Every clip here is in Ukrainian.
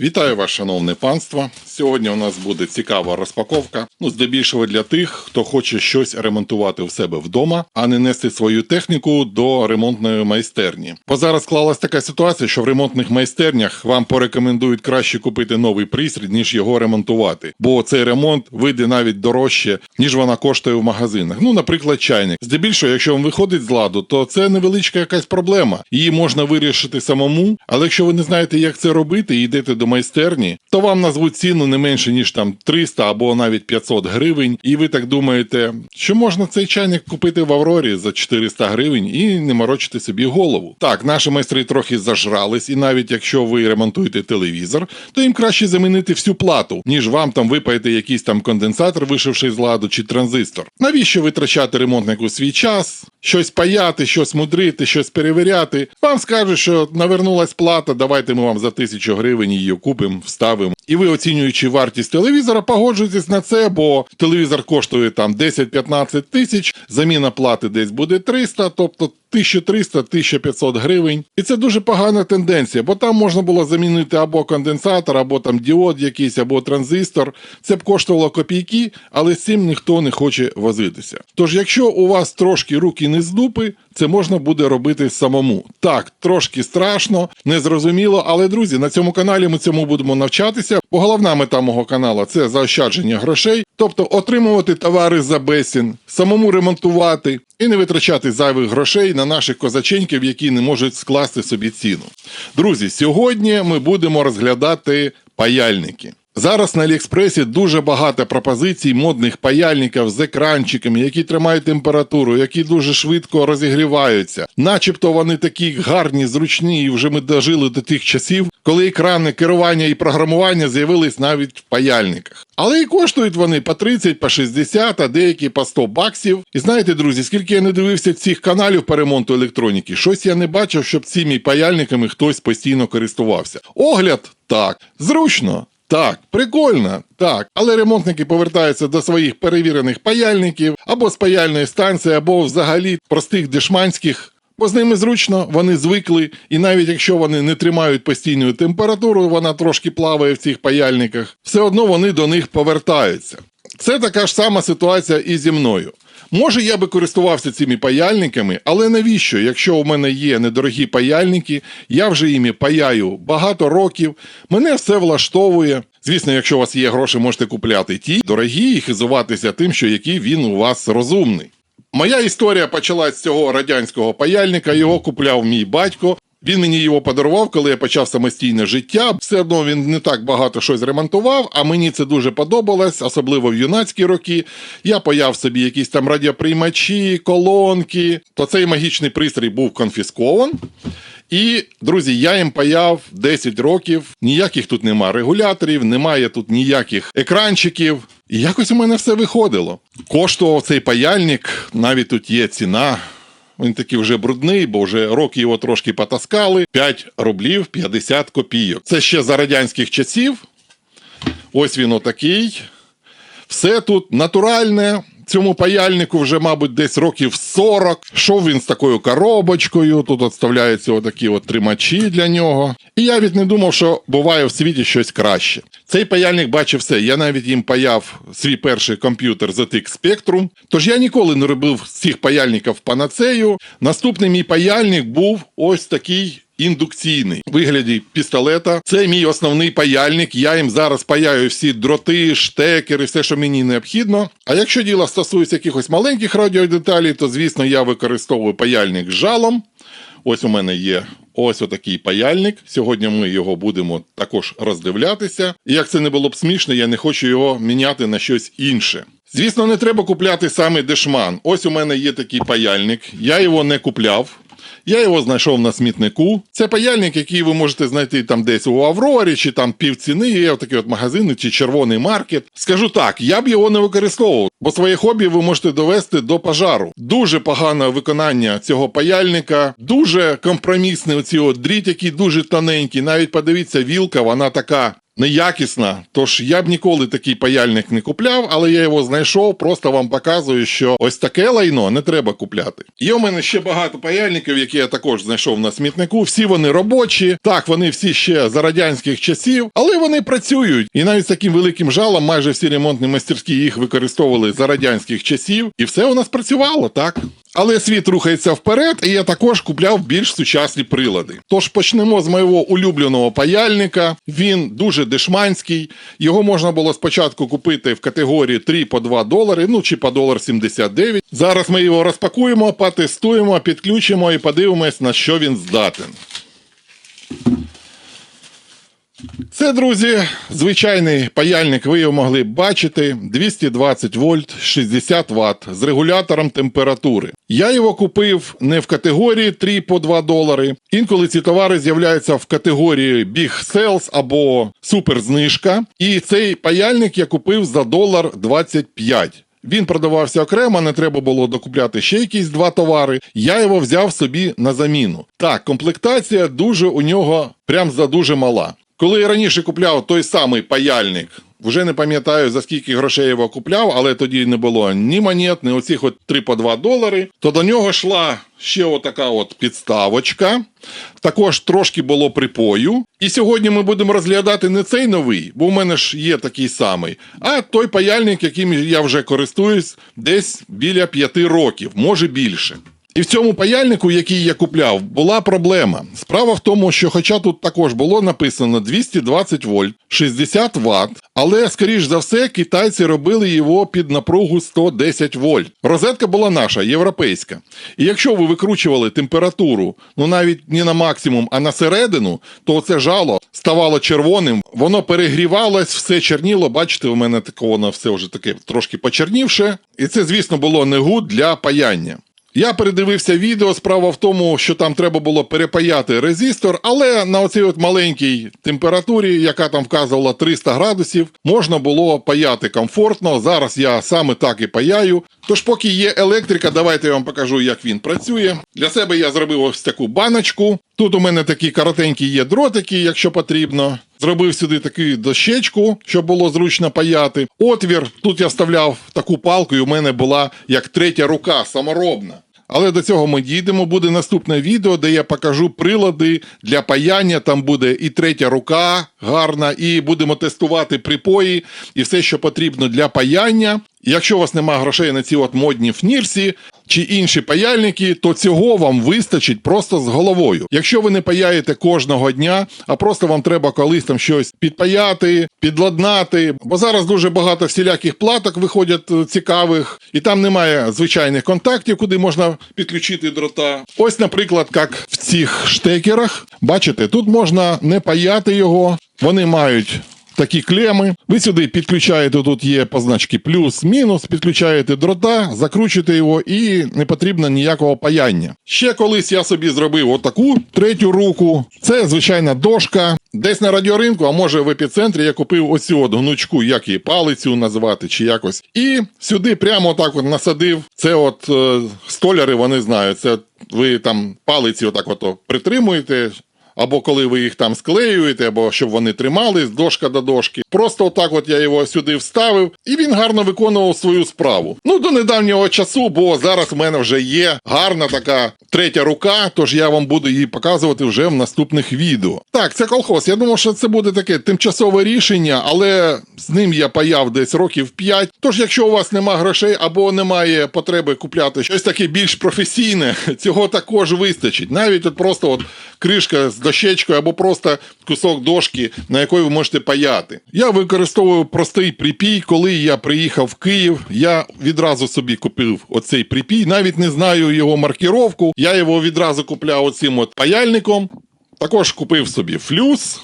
Вітаю вас, шановне панство. Сьогодні у нас буде цікава розпаковка. Ну, здебільшого для тих, хто хоче щось ремонтувати в себе вдома, а не нести свою техніку до ремонтної майстерні. Бо зараз склалась така ситуація, що в ремонтних майстернях вам порекомендують краще купити новий пристрій, ніж його ремонтувати. Бо цей ремонт вийде навіть дорожче, ніж вона коштує в магазинах. Ну, наприклад, чайник. Здебільшого, якщо вам виходить з ладу, то це невеличка якась проблема. Її можна вирішити самому. Але якщо ви не знаєте, як це робити, і йдете до майстерні, то вам назвуть ціну не менше ніж там 300 або навіть 500 гривень. І ви так думаєте, що можна цей чайник купити в Аврорі за 400 гривень і не морочити собі голову. Так, наші майстри трохи зажрались, і навіть якщо ви ремонтуєте телевізор, то їм краще замінити всю плату, ніж вам там випаєте якийсь там конденсатор, вишивший з ладу, чи транзистор. Навіщо витрачати ремонтнику свій час? Щось паяти, щось мудрити, щось перевіряти. Вам скажуть, що навернулась плата, давайте ми вам за тисячу гривень її купимо, вставимо. І ви, оцінюючи вартість телевізора, погоджуєтесь на це, бо телевізор коштує там 10-15 тисяч, заміна плати десь буде 300, тобто 1300-1500 гривень. І це дуже погана тенденція, бо там можна було замінити або конденсатор, або там діод якийсь, або транзистор. Це б коштувало копійки, але з цим ніхто не хоче возитися. Тож, якщо у вас трошки руки не з дупи, це можна буде робити самому. Так, трошки страшно, незрозуміло, але друзі, на цьому каналі ми цьому будемо навчатися. Бо головна мета мого каналу це заощадження грошей, тобто отримувати товари за безцін, самому ремонтувати і не витрачати зайвих грошей на наших козаченьків, які не можуть скласти собі ціну. Друзі, сьогодні ми будемо розглядати паяльники. Зараз на Аліекспресі дуже багато пропозицій модних паяльників з екранчиками, які тримають температуру, які дуже швидко розігріваються. Начебто вони такі гарні, зручні, і вже ми дожили до тих часів, коли екрани керування і програмування з'явились навіть в паяльниках. Але і коштують вони по 30, по 60, а деякі по 100 баксів. І знаєте, друзі, скільки я не дивився цих каналів по ремонту електроніки, щось я не бачив, щоб цими паяльниками хтось постійно користувався. Огляд так, зручно. Так, прикольно, так. Але ремонтники повертаються до своїх перевірених паяльників або з паяльної станції, або взагалі простих дешманських. Бо з ними зручно, вони звикли, і навіть якщо вони не тримають постійну температуру, вона трошки плаває в цих паяльниках, все одно вони до них повертаються. Це така ж сама ситуація і зі мною. Може, я би користувався цими паяльниками, але навіщо? Якщо у мене є недорогі паяльники, я вже іми паяю багато років, мене все влаштовує. Звісно, якщо у вас є гроші, можете купляти ті дорогі і хизуватися тим, що який він у вас розумний. Моя історія почалась з цього радянського паяльника. Його купляв мій батько. Він мені його подарував, коли я почав самостійне життя. Все одно він не так багато щось ремонтував, а мені це дуже подобалось, особливо в юнацькі роки. Я паяв собі якісь там радіоприймачі, колонки. То цей магічний пристрій був конфіскован. І, друзі, я їм паяв 10 років. Ніяких тут нема регуляторів, немає тут ніяких екранчиків. І якось у мене все виходило. Коштував цей паяльник, навіть тут є ціна. Він такий вже брудний, бо вже роки його трошки потаскали. 5 рублів 50 копійок. Це ще за радянських часів. Ось він отакий. Все тут натуральне. Цьому паяльнику вже, мабуть, десь років 40. Шов він з такою коробочкою. Тут от отакі от тримачі для нього. І я від не думав, що буває в світі щось краще. Цей паяльник бачив все. Я навіть їм паяв свій перший комп'ютер ZX Spectrum. Тож я ніколи не робив з цих паяльників панацею. Наступний мій паяльник був ось такий. Індукційний вигляді пістолета. Це мій основний паяльник. Я їм зараз паяю всі дроти, штекери, все, що мені необхідно. А якщо діло стосується якихось маленьких радіодеталей, то звісно я використовую паяльник з жалом. Ось у мене є ось отакий паяльник. Сьогодні ми його будемо також роздивлятися. І як це не було б смішно, я не хочу його міняти на щось інше. Звісно, не треба купляти саме дешман. Ось у мене є такий паяльник. Я його не купляв. Я його знайшов на смітнику. Це паяльник, який ви можете знайти там десь у Аврорі, чи там півціни, є такі от магазини, чи червоний маркет. Скажу так, я б його не використовував, бо своє хобі ви можете довести до пожару. Дуже погане виконання цього паяльника, дуже компромісний оці от дріт, який дуже тоненький. Навіть подивіться, вілка, вона така неякісна. Тож я б ніколи такий паяльник не купляв, але я його знайшов. Просто вам показую, що ось таке лайно не треба купляти. Є у мене ще багато паяльників, які я також знайшов на смітнику. Всі вони робочі. Так, вони всі ще за радянських часів, але вони працюють. І навіть з таким великим жалом, майже всі ремонтні майстерські їх використовували за радянських часів, і все у нас працювало так. Але світ рухається вперед, і я також купляв більш сучасні прилади. Тож почнемо з моєго улюбленого паяльника. Він дуже дешманський. Його можна було спочатку купити в категорії 3 по 2 долари, ну чи по долар 79. Зараз ми його розпакуємо, потестуємо, підключимо і подивимось, на що він здатен. Це, друзі, звичайний паяльник, ви його могли бачити. 220 вольт, 60 Вт з регулятором температури. Я його купив не в категорії 3 по 2 долари. Інколи ці товари з'являються в категорії Big Sales або суперзнижка. І цей паяльник я купив за долар 25. Він продавався окремо, не треба було докупляти ще якісь два товари. Я його взяв собі на заміну. Так, комплектація дуже у нього прям за дуже мала. Коли я раніше купляв той самий паяльник, вже не пам'ятаю за скільки грошей його купляв, але тоді не було ні монет, ні оцих от 3 по 2 долари, то до нього йшла ще отака от підставочка. Також трошки було припою. І сьогодні ми будемо розглядати не цей новий, бо в мене ж є такий самий, а той паяльник, яким я вже користуюсь десь біля 5 років, може більше. І в цьому паяльнику, який я купляв, була проблема. Справа в тому, що, хоча тут також було написано 220 вольт, 60 Вт, але, скоріш за все, китайці робили його під напругу 110 вольт. Розетка була наша, європейська. І якщо ви викручували температуру, ну навіть не на максимум, а на середину, то це жало ставало червоним, воно перегрівалось, все чорніло. Бачите, у мене таке воно все вже таке трошки почернівше. І це, звісно, було не гуд для паяння. Я передивився відео. Справа в тому, що там треба було перепаяти резистор, але на оцій от маленькій температурі, яка там вказувала 300 градусів, можна було паяти комфортно. Зараз я саме так і паяю. Тож, поки є електрика, давайте я вам покажу, як він працює. Для себе я зробив ось таку баночку. Тут у мене такі коротенькі є дротики, якщо потрібно. Зробив сюди таку дощечку, щоб було зручно паяти. Отвір. Тут я вставляв таку палку, і у мене була як третя рука, саморобна. Але до цього ми дійдемо. Буде наступне відео, де я покажу прилади для паяння. Там буде і третя рука гарна, і будемо тестувати припої і все, що потрібно для паяння. Якщо у вас немає грошей на ці от модні фнірсі чи інші паяльники, то цього вам вистачить просто з головою. Якщо ви не паяєте кожного дня, а просто вам треба колись там щось підпаяти, підладнати, бо зараз дуже багато всіляких платок виходять е, цікавих, і там немає звичайних контактів, куди можна підключити дрота. Ось, наприклад, як в цих штекерах, бачите, тут можна не паяти його, вони мають такі клеми. Ви сюди підключаєте, тут є позначки плюс, мінус, підключаєте дрота, закручуєте його і не потрібно ніякого паяння. Ще колись я собі зробив отаку третю руку. Це звичайна дошка. Десь на радіоринку, а може в епіцентрі я купив оцю от гнучку, як її палицю називати чи якось. І сюди прямо так от насадив. Це от е, столяри, вони знають. Це ви там палиці отак от притримуєте. Або коли ви їх там склеюєте, або щоб вони тримались дошка до дошки. Просто отак от я його сюди вставив, і він гарно виконував свою справу. Ну, до недавнього часу, бо зараз в мене вже є гарна така третя рука, тож я вам буду її показувати вже в наступних відео. Так, це колхоз. Я думав, що це буде таке тимчасове рішення, але з ним я паяв десь років 5. Тож, якщо у вас нема грошей або немає потреби купляти щось таке більш професійне, цього також вистачить. Навіть от просто от кришка з дощечкою або просто кусок дошки, на якої ви можете паяти. Я використовую простий припій. Коли я приїхав в Київ, я відразу собі купив оцей припій. Навіть не знаю його маркіровку. Я його відразу купляв оцим от паяльником. Також купив собі флюс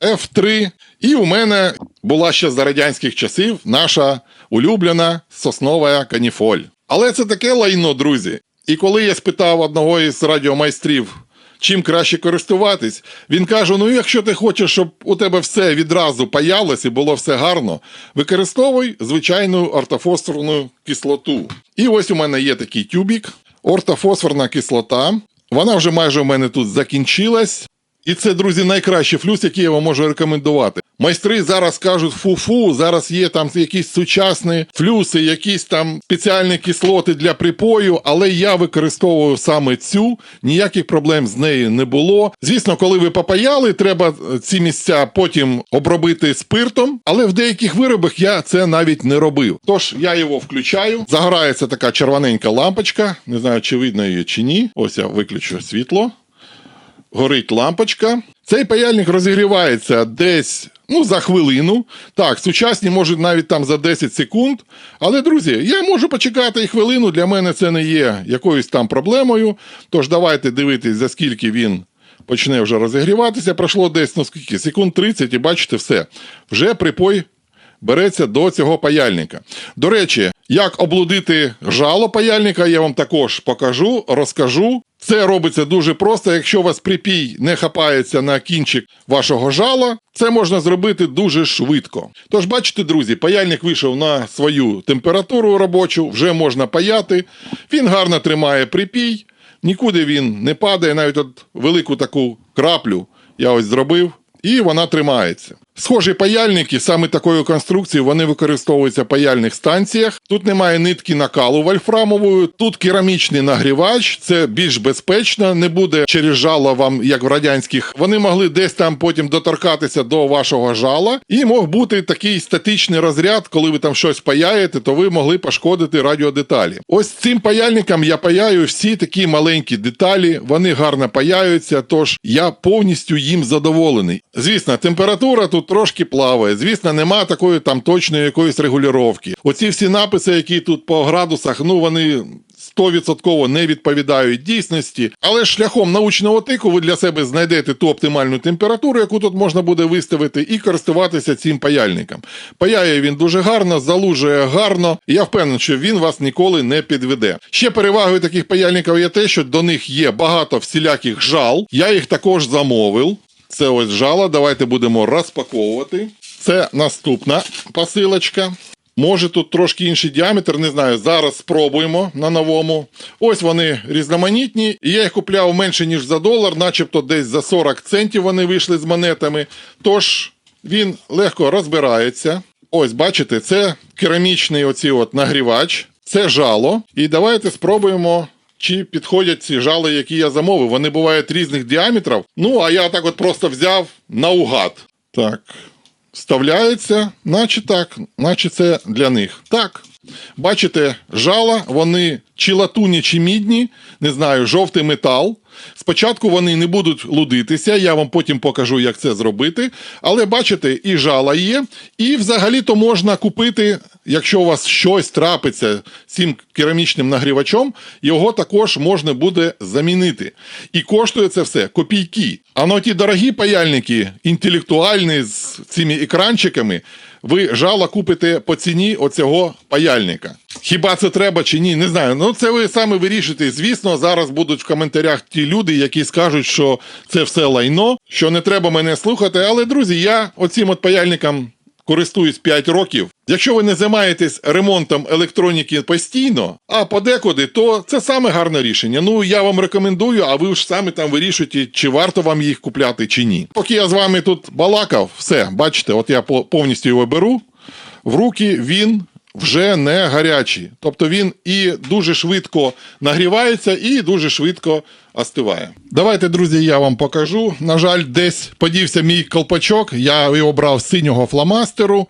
F3. І у мене була ще за радянських часів наша улюблена соснова каніфоль. Але це таке лайно, друзі. І коли я спитав одного із радіомайстрів, чим краще користуватись, він каже: ну, якщо ти хочеш, щоб у тебе все відразу паялось і було все гарно, використовуй звичайну ортофосфорну кислоту. І ось у мене є такий тюбік, ортофосфорна кислота. Вона вже майже у мене тут закінчилась. І це, друзі, найкращий флюс, який я вам можу рекомендувати. Майстри зараз кажуть фу-фу, зараз є там якісь сучасні флюси, якісь там спеціальні кислоти для припою, але я використовую саме цю, ніяких проблем з нею не було. Звісно, коли ви попаяли, треба ці місця потім обробити спиртом, але в деяких виробах я це навіть не робив. Тож я його включаю. Загорається така червоненька лампочка. Не знаю, чи видно її чи ні. Ось я виключу світло горить лампочка. Цей паяльник розігрівається десь ну, за хвилину. Так, сучасні можуть навіть там за 10 секунд. Але, друзі, я можу почекати і хвилину. Для мене це не є якоюсь там проблемою. Тож давайте дивитись, за скільки він почне вже розігріватися. Пройшло десь ну скільки, секунд 30, і бачите, все. Вже припой береться до цього паяльника. До речі, як облудити жало паяльника, я вам також покажу, розкажу. Це робиться дуже просто. Якщо у вас припій не хапається на кінчик вашого жала, це можна зробити дуже швидко. Тож, бачите, друзі, паяльник вийшов на свою температуру робочу, вже можна паяти. Він гарно тримає припій, нікуди він не падає, навіть от велику таку краплю я ось зробив, і вона тримається. Схожі паяльники саме такої конструкції вони використовуються в паяльних станціях. Тут немає нитки накалу вольфрамової, тут керамічний нагрівач, це більш безпечно, не буде через жало вам, як в радянських. Вони могли десь там потім доторкатися до вашого жала, і мог бути такий статичний розряд, коли ви там щось паяєте, то ви могли пошкодити радіодеталі. Ось цим паяльником я паяю всі такі маленькі деталі, вони гарно паяються, тож я повністю їм задоволений. Звісно, температура тут трошки плаває. Звісно, нема такої там точної якоїсь регулювання. Оці всі написи, які тут по градусах, ну вони. 100% не відповідають дійсності, але шляхом научного тику ви для себе знайдете ту оптимальну температуру, яку тут можна буде виставити, і користуватися цим паяльником. Паяє він дуже гарно, залужує гарно. і Я впевнений, що він вас ніколи не підведе. Ще перевагою таких паяльників є те, що до них є багато всіляких жал. Я їх також замовив. Це ось жало. Давайте будемо розпаковувати. Це наступна посилочка. Може тут трошки інший діаметр, не знаю. Зараз спробуємо на новому. Ось вони різноманітні. Я їх купляв менше, ніж за долар, начебто десь за 40 центів вони вийшли з монетами. Тож він легко розбирається. Ось, бачите, це керамічний оці от нагрівач, це жало. І давайте спробуємо. Чи підходять ці жали, які я замовив. Вони бувають різних діаметрів. Ну, а я так от просто взяв наугад. Так, вставляється, наче так, наче це для них. Так. Бачите, жала, вони чи латуні, чи мідні, не знаю, жовтий метал. Спочатку вони не будуть лудитися, я вам потім покажу, як це зробити. Але бачите, і жала є, і взагалі-то можна купити, якщо у вас щось трапиться з цим керамічним нагрівачом, його також можна буде замінити. І коштує це все копійки. А на ті дорогі паяльники, інтелектуальні з цими екранчиками, ви жало купите по ціні оцього паяльника. Хіба це треба чи ні? Не знаю. Ну це ви саме вирішите. Звісно, зараз будуть в коментарях ті люди, які скажуть, що це все лайно, що не треба мене слухати. Але, друзі, я оцим от паяльником користуюсь 5 років. Якщо ви не займаєтесь ремонтом електроніки постійно, а подекуди, то це саме гарне рішення. Ну я вам рекомендую, а ви ж самі там вирішуєте, чи варто вам їх купляти, чи ні. Поки я з вами тут балакав, все, бачите, от я повністю його беру в руки, він вже не гарячий. Тобто він і дуже швидко нагрівається, і дуже швидко остиває. Давайте, друзі, я вам покажу. На жаль, десь подівся мій колпачок. Я його брав з синього фломастеру,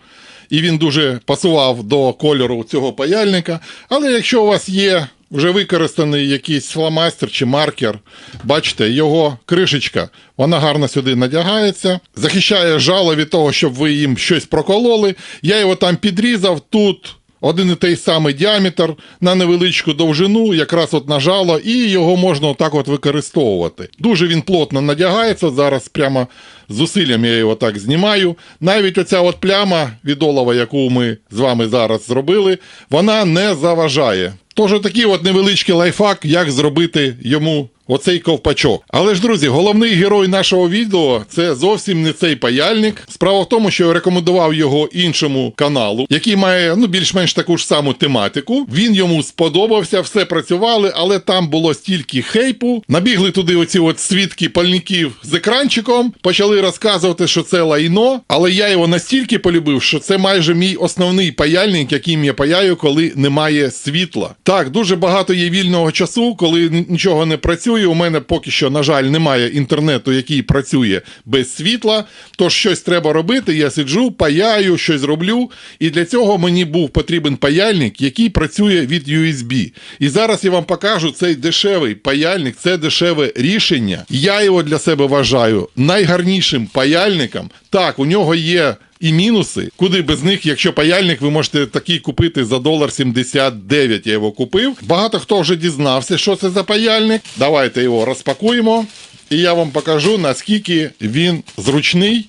і він дуже пасував до кольору цього паяльника. Але якщо у вас є вже використаний якийсь фломастер чи маркер, бачите, його кришечка, вона гарно сюди надягається, захищає жало від того, щоб ви їм щось прокололи. Я його там підрізав тут. Один і той самий діаметр на невеличку довжину, якраз от на жало, і його можна отак от використовувати. Дуже він плотно надягається. Зараз прямо зусиллям я його так знімаю. Навіть оця от пляма від олова, яку ми з вами зараз зробили, вона не заважає. Тож такий от невеличкий лайфхак, як зробити йому оцей ковпачок. Але ж, друзі, головний герой нашого відео це зовсім не цей паяльник. Справа в тому, що я рекомендував його іншому каналу, який має ну більш-менш таку ж саму тематику. Він йому сподобався, все працювали, але там було стільки хейпу. Набігли туди оці от свідки пальників з екранчиком, почали розказувати, що це лайно. Але я його настільки полюбив, що це майже мій основний паяльник, яким я паяю, коли немає світла. Так, дуже багато є вільного часу, коли нічого не працює. У мене поки що, на жаль, немає інтернету, який працює без світла. Тож щось треба робити. Я сиджу, паяю, щось роблю. І для цього мені був потрібен паяльник, який працює від USB. І зараз я вам покажу цей дешевий паяльник, це дешеве рішення. Я його для себе вважаю найгарнішим паяльником. Так, у нього є. І мінуси, куди без них, якщо паяльник, ви можете такий купити за долар 79, я його купив. Багато хто вже дізнався, що це за паяльник. Давайте його розпакуємо, і я вам покажу, наскільки він зручний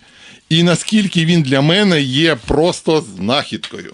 і наскільки він для мене є просто знахідкою.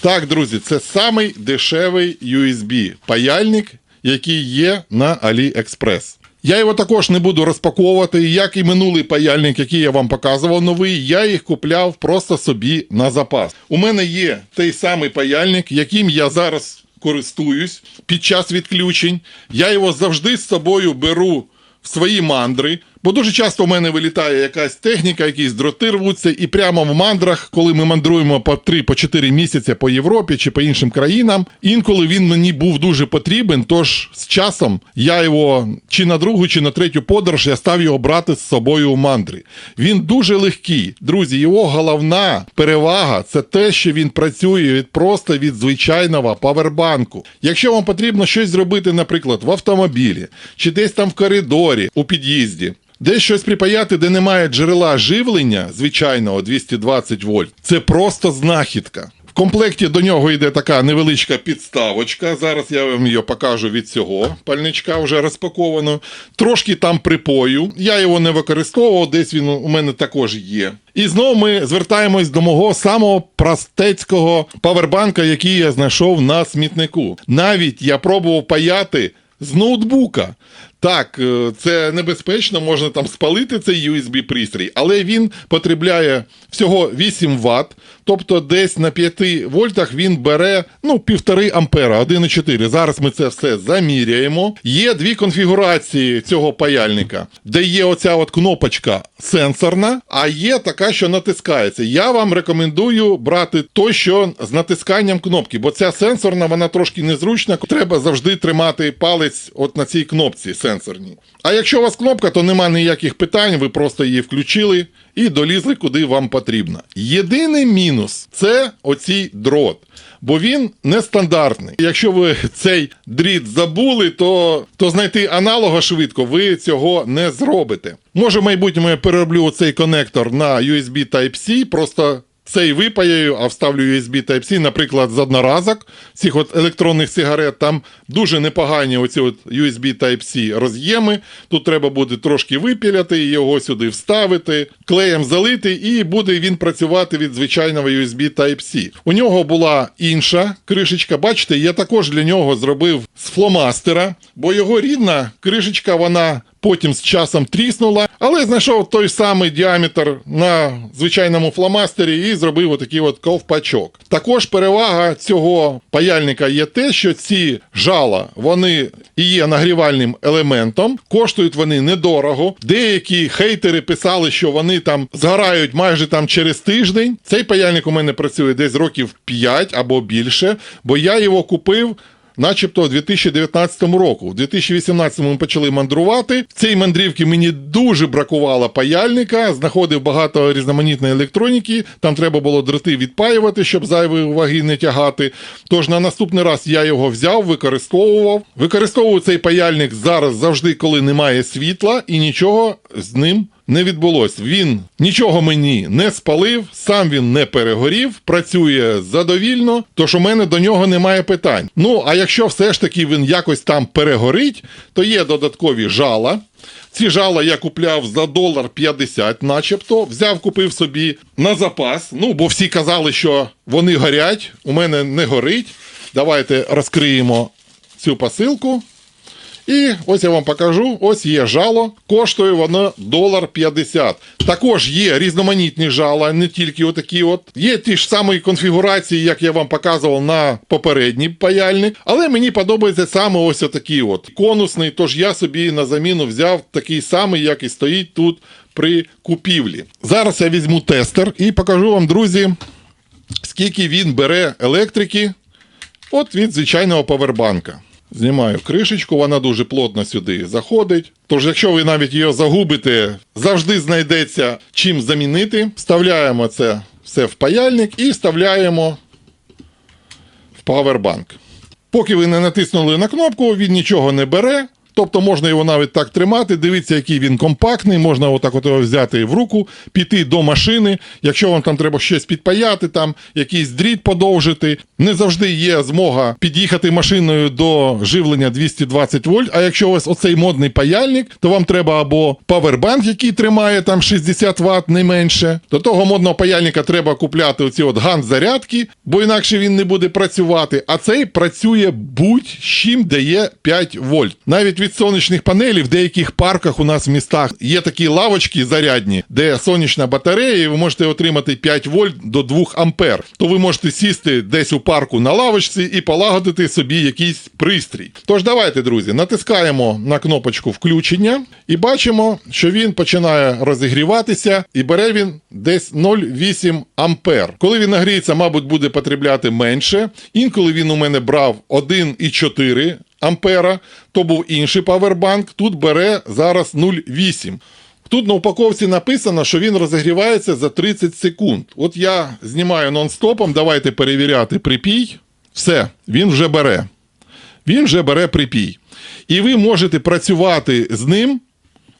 Так, друзі, це самий дешевий USB паяльник, який є на AliExpress. Я його також не буду розпаковувати, як і минулий паяльник, який я вам показував новий, я їх купляв просто собі на запас. У мене є той самий паяльник, яким я зараз користуюсь під час відключень. Я його завжди з собою беру в свої мандри. Бо дуже часто в мене вилітає якась техніка, якісь дроти рвуться, і прямо в мандрах, коли ми мандруємо по 3-4 місяці по Європі чи по іншим країнам, інколи він мені був дуже потрібен. Тож з часом я його чи на другу, чи на третю подорож я став його брати з собою у мандри. Він дуже легкий. Друзі, його головна перевага це те, що він працює від просто від звичайного павербанку. Якщо вам потрібно щось зробити, наприклад, в автомобілі, чи десь там в коридорі, у під'їзді. Десь щось припаяти, де немає джерела живлення звичайного 220 вольт, це просто знахідка. В комплекті до нього йде така невеличка підставочка. Зараз я вам її покажу від цього пальничка вже розпаковано. Трошки там припою. Я його не використовував, десь він у мене також є. І знову ми звертаємось до мого самого простецького павербанка, який я знайшов на смітнику. Навіть я пробував паяти з ноутбука. Так, е, це небезпечно, можна там спалити цей USB пристрій, але він потребляє всього 8 Вт, тобто десь на 5 вольтах він бере ну, 1,5 ампера, 1,4. Зараз ми це все заміряємо. Є дві конфігурації цього паяльника, де є оця от кнопочка сенсорна, а є така, що натискається. Я вам рекомендую брати той, що з натисканням кнопки, бо ця сенсорна, вона трошки незручна. Треба завжди тримати палець от на цій кнопці сенсорній. А якщо у вас кнопка, то нема ніяких питань, ви просто її включили і долізли куди вам потрібно. Єдиний мінус це оцій дрот. Бо він нестандартний. Якщо ви цей дріт забули, то, то знайти аналога швидко ви цього не зробите. Може, в майбутньому я перероблю цей конектор на USB Type-C, просто цей випаяю, а вставлю USB Type-C, наприклад, з одноразок цих от електронних сигарет. Там дуже непогані оці от USB Type-C роз'єми. Тут треба буде трошки випіляти, його сюди вставити, клеєм залити, і буде він працювати від звичайного USB Type-C. У нього була інша кришечка. Бачите, я також для нього зробив з фломастера, бо його рідна кришечка, вона потім з часом тріснула, але знайшов той самий діаметр на звичайному фломастері і зробив отакий от ковпачок. Також перевага цього паяльника є те, що ці жала вони є нагрівальним елементом, коштують вони недорого. Деякі хейтери писали, що вони там згорають майже там через тиждень. Цей паяльник у мене працює десь років 5 або більше, бо я його купив. Начебто у 2019 року. У 2018 ми почали мандрувати. В цій мандрівці мені дуже бракувало паяльника, знаходив багато різноманітної електроніки. Там треба було дроти відпаювати, щоб зайвої ваги не тягати. Тож на наступний раз я його взяв, використовував. Використовую цей паяльник зараз завжди, коли немає світла, і нічого з ним не відбулось. Він нічого мені не спалив, сам він не перегорів, працює задовільно, тож у мене до нього немає питань. Ну, а якщо все ж таки він якось там перегорить, то є додаткові жала. Ці жала я купляв за долар 50 начебто. Взяв, купив собі на запас. Ну, бо всі казали, що вони горять, у мене не горить. Давайте розкриємо цю посилку. І ось я вам покажу: ось є жало, коштує воно долар 50. Також є різноманітні жала, не тільки отакі. От є ті ж самі конфігурації, як я вам показував на попередній паяльник, але мені подобається саме ось отакий от конусний. Тож я собі на заміну взяв такий самий, як і стоїть тут при купівлі. Зараз я візьму тестер і покажу вам, друзі, скільки він бере електрики. От від звичайного павербанка. Знімаю кришечку, вона дуже плотно сюди заходить. Тож, якщо ви навіть її загубите, завжди знайдеться чим замінити. Вставляємо це все в паяльник і вставляємо в павербанк. Поки ви не натиснули на кнопку, він нічого не бере. Тобто можна його навіть так тримати. Дивіться, який він компактний. Можна отак от його взяти в руку, піти до машини. Якщо вам там треба щось підпаяти, там якийсь дріт подовжити. Не завжди є змога під'їхати машиною до живлення 220 вольт. А якщо у вас оцей модний паяльник, то вам треба або павербанк, який тримає там 60 Вт, не менше. До того модного паяльника треба купляти оці от гант-зарядки, бо інакше він не буде працювати. А цей працює будь-чим, де є 5 вольт. Навіть від сонячних панелей в деяких парках у нас в містах є такі лавочки зарядні, де сонячна батарея, і ви можете отримати 5 вольт до 2 ампер. То ви можете сісти десь у парку на лавочці і полагодити собі якийсь пристрій. Тож давайте, друзі, натискаємо на кнопочку включення і бачимо, що він починає розігріватися, і бере він десь 0,8 ампер. Коли він нагріється, мабуть, буде потребляти менше. Інколи він у мене брав 1,4 ампера, то був інший павербанк, тут бере зараз 0,8. Тут на упаковці написано, що він розігрівається за 30 секунд. От я знімаю нон-стопом, давайте перевіряти припій. Все, він вже бере. Він вже бере припій. І ви можете працювати з ним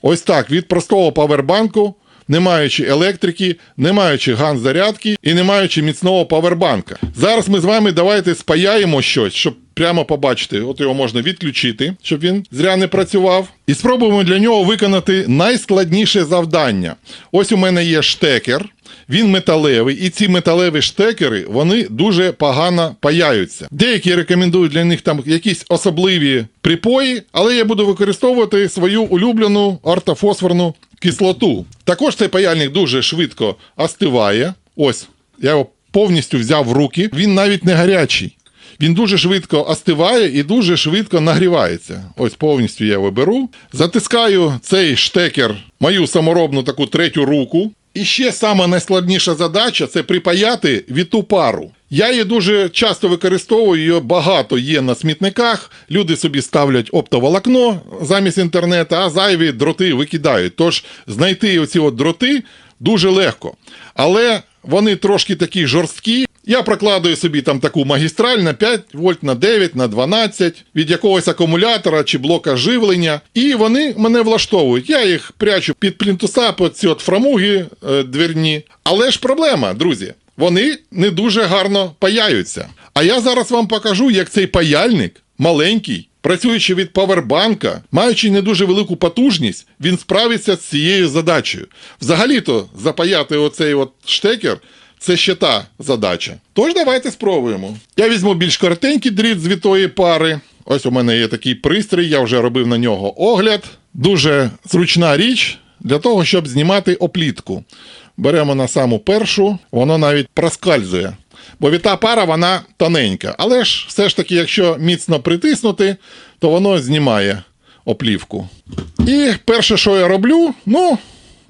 ось так, від простого павербанку, не маючи електрики, не маючи ган-зарядки і не маючи міцного павербанка. Зараз ми з вами давайте спаяємо щось, щоб прямо побачити. От його можна відключити, щоб він зря не працював. І спробуємо для нього виконати найскладніше завдання. Ось у мене є штекер. Він металевий, і ці металеві штекери вони дуже погано паяються. Деякі рекомендують для них там якісь особливі припої, але я буду використовувати свою улюблену ортофосфорну кислоту. Також цей паяльник дуже швидко остиває. Ось, я його повністю взяв в руки. Він навіть не гарячий. Він дуже швидко остиває і дуже швидко нагрівається. Ось повністю я його беру. Затискаю цей штекер, мою саморобну таку третю руку. І ще сама найскладніша задача це припаяти віту пару. Я її дуже часто використовую, її багато є на смітниках. Люди собі ставлять оптоволокно замість інтернету, а зайві дроти викидають. Тож знайти оці от дроти дуже легко. Але вони трошки такі жорсткі. Я прокладую собі там таку магістраль на 5 вольт, на 9, на 12 від якогось акумулятора чи блока живлення. І вони мене влаштовують. Я їх прячу під плінтуса, під ці от фрамуги е, двірні. Але ж проблема, друзі, вони не дуже гарно паяються. А я зараз вам покажу, як цей паяльник маленький. Працюючи від павербанка, маючи не дуже велику потужність, він справиться з цією задачею. Взагалі-то запаяти оцей от штекер це ще та задача. Тож давайте спробуємо. Я візьму більш коротенький дріт з вітої пари. Ось у мене є такий пристрій, я вже робив на нього огляд. Дуже зручна річ для того, щоб знімати оплітку. Беремо на саму першу, воно навіть проскальзує. Бо віта пара вона тоненька. Але ж все ж таки, якщо міцно притиснути, то воно знімає оплівку. І перше, що я роблю, ну,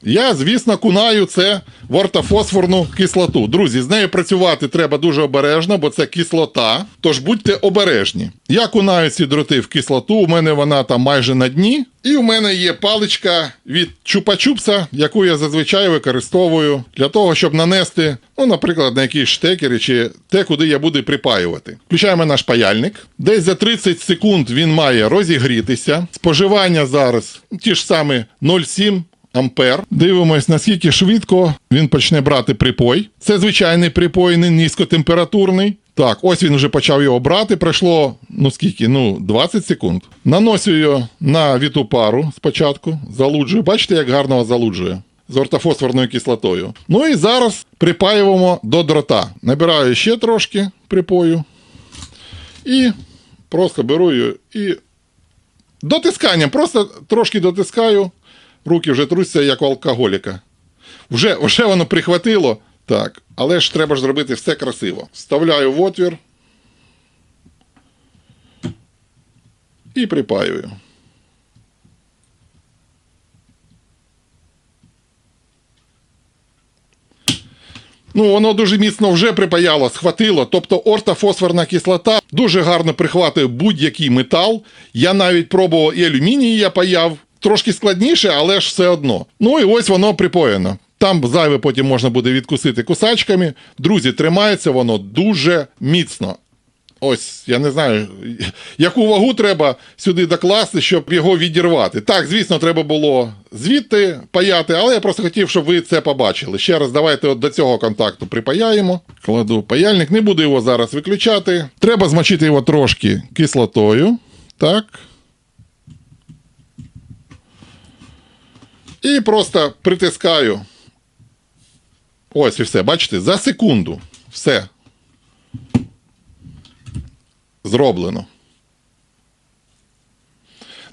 я, звісно, кунаю це в ортофосфорну кислоту. Друзі, з нею працювати треба дуже обережно, бо це кислота. Тож будьте обережні. Я кунаю ці дроти в кислоту, у мене вона там майже на дні. І у мене є паличка від чупа-чупса, яку я зазвичай використовую для того, щоб нанести, ну, наприклад, на якісь штекери чи те, куди я буду припаювати. Включаємо наш паяльник. Десь за 30 секунд він має розігрітися. Споживання зараз ті ж самі 0,7 ампер. Дивимось, наскільки швидко він почне брати припой. Це звичайний припой, не низькотемпературний. Так, ось він вже почав його брати. Пройшло, ну скільки, ну, 20 секунд. Наносю його на віту пару спочатку, залуджую. Бачите, як гарно його залуджує? З ортофосфорною кислотою. Ну і зараз припаюємо до дрота. Набираю ще трошки припою. І просто беру її і Дотисканням, просто трошки дотискаю. Руки вже труться, як у алкоголіка. Вже, вже воно прихватило. Так, але ж треба ж зробити все красиво. Вставляю в отвір. І припаюю. Ну, воно дуже міцно вже припаяло, схватило. Тобто ортофосфорна кислота дуже гарно прихватує будь-який метал. Я навіть пробував і алюміній я паяв. Трошки складніше, але ж все одно. Ну і ось воно припоєно. Там зайве потім можна буде відкусити кусачками. Друзі, тримається воно дуже міцно. Ось, я не знаю, яку вагу треба сюди докласти, щоб його відірвати. Так, звісно, треба було звідти паяти, але я просто хотів, щоб ви це побачили. Ще раз, давайте от до цього контакту припаяємо. Кладу паяльник, не буду його зараз виключати. Треба змочити його трошки кислотою. Так. І просто притискаю. Ось і все, бачите, за секунду. Все. Зроблено.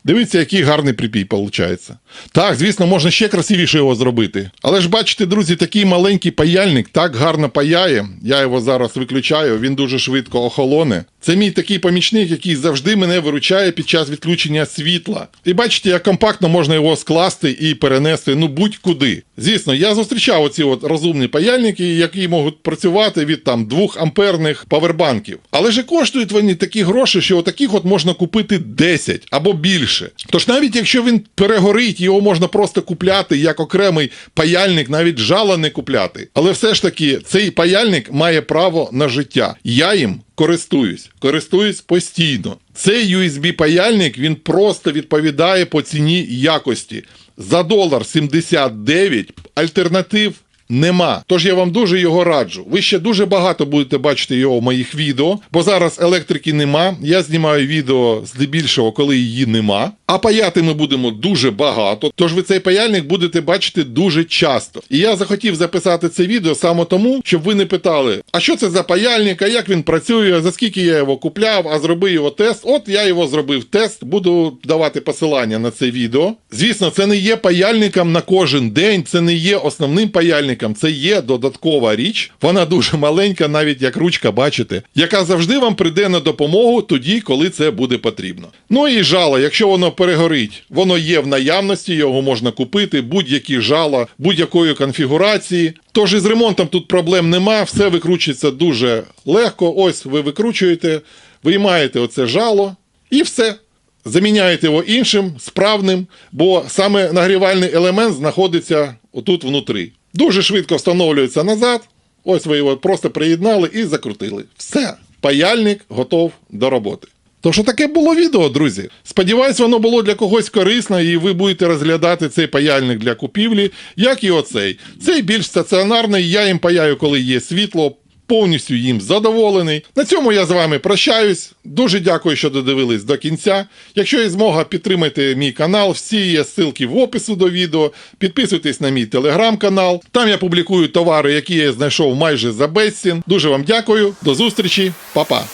Дивіться, який гарний припій виходить. Так, звісно, можна ще красивіше його зробити. Але ж бачите, друзі, такий маленький паяльник так гарно паяє. Я його зараз виключаю, він дуже швидко охолоне. Це мій такий помічник, який завжди мене виручає під час відключення світла. І бачите, як компактно можна його скласти і перенести ну будь-куди. Звісно, я зустрічав оці от розумні паяльники, які можуть працювати від там 2 амперних павербанків. Але ж коштують вони такі гроші, що отаких от можна купити 10 або більше. Тож навіть якщо він перегорить, його можна просто купляти як окремий паяльник, навіть жала не купляти. Але все ж таки, цей паяльник має право на життя. Я їм користуюсь, користуюсь постійно. Цей USB-паяльник він просто відповідає по ціні якості. За долар 79 альтернатив нема. Тож я вам дуже його раджу. Ви ще дуже багато будете бачити його в моїх відео, бо зараз електрики нема. Я знімаю відео здебільшого, коли її нема. А паяти ми будемо дуже багато. Тож ви цей паяльник будете бачити дуже часто. І я захотів записати це відео саме тому, щоб ви не питали, а що це за паяльник, а як він працює, за скільки я його купляв, а зроби його тест. От я його зробив тест, буду давати посилання на це відео. Звісно, це не є паяльником на кожен день, це не є основним паяльником, це є додаткова річ. Вона дуже маленька, навіть як ручка, бачите, яка завжди вам прийде на допомогу тоді, коли це буде потрібно. Ну і жало, якщо воно перегорить, воно є в наявності, його можна купити, будь-які жала, будь-якої конфігурації. Тож із ремонтом тут проблем нема, все викручується дуже легко. Ось ви викручуєте, виймаєте оце жало і все. Заміняєте його іншим, справним, бо саме нагрівальний елемент знаходиться отут внутрі. Дуже швидко встановлюється назад. Ось ви його просто приєднали і закрутили. Все, паяльник готов до роботи. То що таке було відео, друзі? Сподіваюсь, воно було для когось корисно, і ви будете розглядати цей паяльник для купівлі, як і оцей. Цей більш стаціонарний, я їм паяю, коли є світло. Повністю їм задоволений. На цьому я з вами прощаюсь. Дуже дякую, що додивились до кінця. Якщо є змога, підтримайте мій канал. Всі є ссылки в опису до відео. Підписуйтесь на мій телеграм-канал. Там я публікую товари, які я знайшов майже за безцін. Дуже вам дякую. До зустрічі, Па-па!